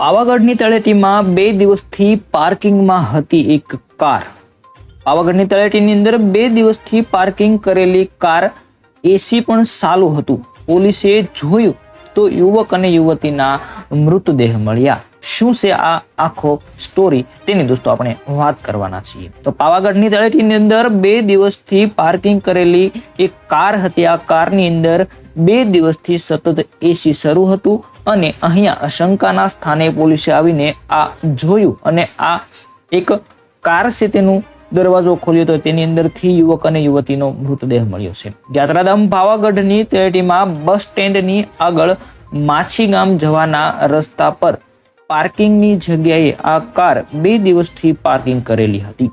પાવાગઢની તળેટીમાં બે દિવસથી પાર્કિંગમાં હતી એક કાર. પાવાગઢની તળેટીની અંદર બે દિવસથી પાર્કિંગ કરેલી કાર એસી પણ સાલું હતું. પોલીસે જોયું તો યુવક અને યુવતીના મૃતદેહ મળ્યા. શું છે આ આખો સ્ટોરી તેની દોસ્તો આપણે વાત કરવાના છીએ. તો પાવાગઢની તળેટીની અંદર બે દિવસથી પાર્કિંગ કરેલી એક કાર હતી. આ કારની અંદર બે દિવસથી સતત એસી શરૂ હતું અને અહીંયા આશંકાના સ્થાને પોલીસે આવીને આ જોયું અને આ એક કાર છે તેનું દરવાજો ખોલ્યો તો તેની અંદરથી યુવક અને યુવતીનો મૃતદેહ મળ્યો છે. યાત્રાધામ પાવાગઢની તળેટીમાં બસ સ્ટેન્ડની આગળ માછી ગામ જવાના રસ્તા પર પાર્કિંગની જગ્યાએ આ કાર બે દિવસથી પાર્કિંગ કરેલી હતી.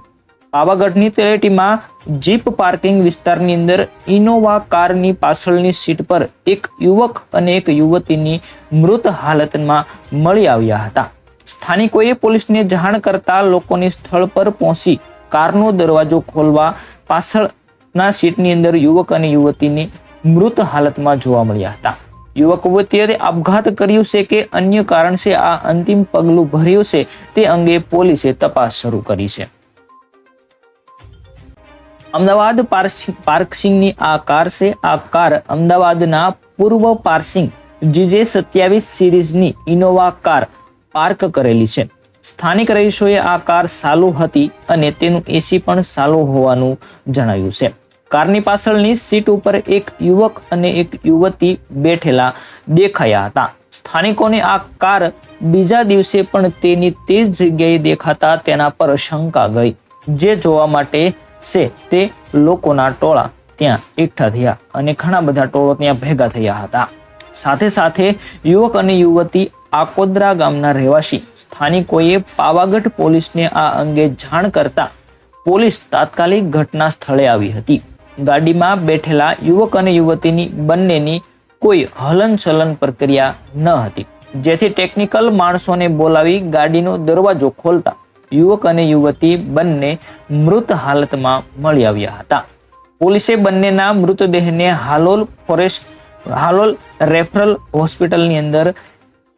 પાવાગઢની તળેટીમાં જીપ પાર્કિંગ વિસ્તારની અંદર ઇનોવા કારની પાછળની સીટ પર એક યુવક અને એક યુવતીની મૃત હાલતમાં મળી આવ્યા હતા. સ્થાનિકોએ પોલીસને જાણ કરતા લોકોની સ્થળ પર પહોંચી કારનો દરવાજો ખોલવા પાછળના સીટની અંદર યુવક અને યુવતીની મૃત હાલતમાં જોવા મળ્યા હતા. યુવક યુવતીએ આપઘાત કર્યું છે કે અન્ય કારણસે આ અંતિમ પગલું ભર્યું છે તે અંગે પોલીસે તપાસ શરૂ કરી છે. અમદાવાદ પાર્કસિંગની આ કાર છે. આ કાર અમદાવાદના પૂર્વ પાર્સિંગ જીજે સત્યાવીસ સિરીઝની ઇનોવા કાર પાર્ક કરેલી છે. સ્થાનિક રહીશોએ આ કાર સાલુ હતી અને તેનું એસી પણ સાલુ હોવાનું જણાવ્યું છે. કારની પાછળની સીટ ઉપર એક યુવક અને એક યુવતી બેઠેલા દેખાયા હતા. સ્થાનિકોને આ કાર બીજા દિવસે પણ તેની તે જ જગ્યાએ દેખાતા તેના પર શંકા ગઈ, જે જોવા માટે છે, તે લોકોના ટોળા ત્યાં એકઠા થયા અને ઘણા બધા ટોળો ત્યાં ભેગા થયા હતા. સાથે સાથે યુવક અને યુવતી આકોદરા ગામના રહેવાસી સ્થાનિકોએ પાવાગઢ પોલીસને આ અંગે જાણ કરતા પોલીસ તાત્કાલિક ઘટના સ્થળે આવી હતી. ગાડીમાં બેઠેલા યુવક અને યુવતીની બંનેની કોઈ હલનચલન પ્રક્રિયા ન હતી. જેથી ટેકનિકલ માણસોને બોલાવી ગાડીનો દરવાજો ખોલતા યુવક અને યુવતી બંને મૃત હાલતમાં મળી આવ્યા હતા. પોલીસે બંનેના મૃતદેહને હાલોલ ફોરેસ્ટ, હાલોલ રેફરલ હોસ્પિટલની અંદર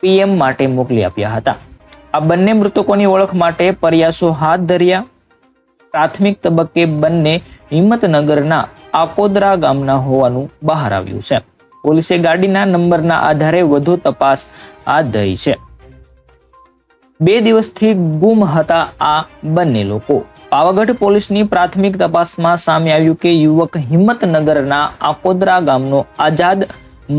પીએમ માટે મોકલી આપ્યા હતા. આ બંને મૃતકોની ઓળખ માટે પ્રયાસો હાથ ધર્યા. પ્રાથમિક તબક્કે બંને હિંમતનગરના આકોદરા ગામના હોવાનું બહાર આવ્યું છે. પોલીસે ગાડીના નંબરના આધારે વધુ તપાસ હાથ ધરી છે. બે દિવસથી ગુમ હતા આ બંને લોકો. પાવાગઢ પોલીસની પ્રાથમિક તપાસમાં સામે આવ્યું કે યુવક હિંમતનગરના આકોદરા ગામનો આઝાદ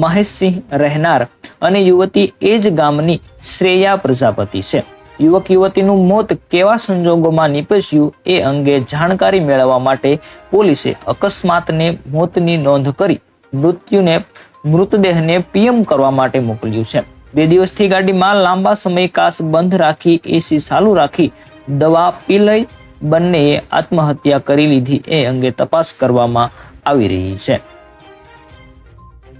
મહેશસિંહ રહેનાર અને યુવતી એ જ ગામની શ્રેયા પ્રજાપતિ છે. યુવક યુવતીનું મોત કેવા સંજોગોમાં નીપજ્યું એ અંગે જાણકારી મેળવવા માટે પોલીસે અકસ્માતને મોતની નોંધ કરી મૃત્યુને, મૃતદેહને પીએમ કરવા માટે મોકલ્યું છે. બે દિવસથી ગાડીમાં લાંબા સમય કાસ બંધ રાખી, એસી ચાલુ રાખી, દવા પી લઈ બંનેએ આત્મહત્યા કરી લીધી. એ અંગે તપાસ કરવામાં આવી રહી છે.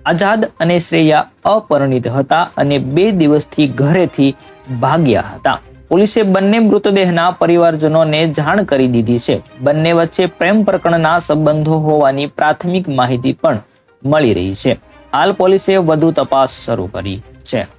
આઝાદ અને શ્રેયા અપરિણિત હતા અને બે દિવસથી ઘરેથી ભાગ્યા હતા. પોલીસે બંને મૃતદેહના પરિવારજનોને જાણ કરી દીધી છે. બંને વચ્ચે પ્રેમ પ્રકરણના સંબંધો હોવાની પ્રાથમિક માહિતી પણ મળી રહી છે. હાલ પોલીસે વધુ તપાસ શરૂ કરી છે.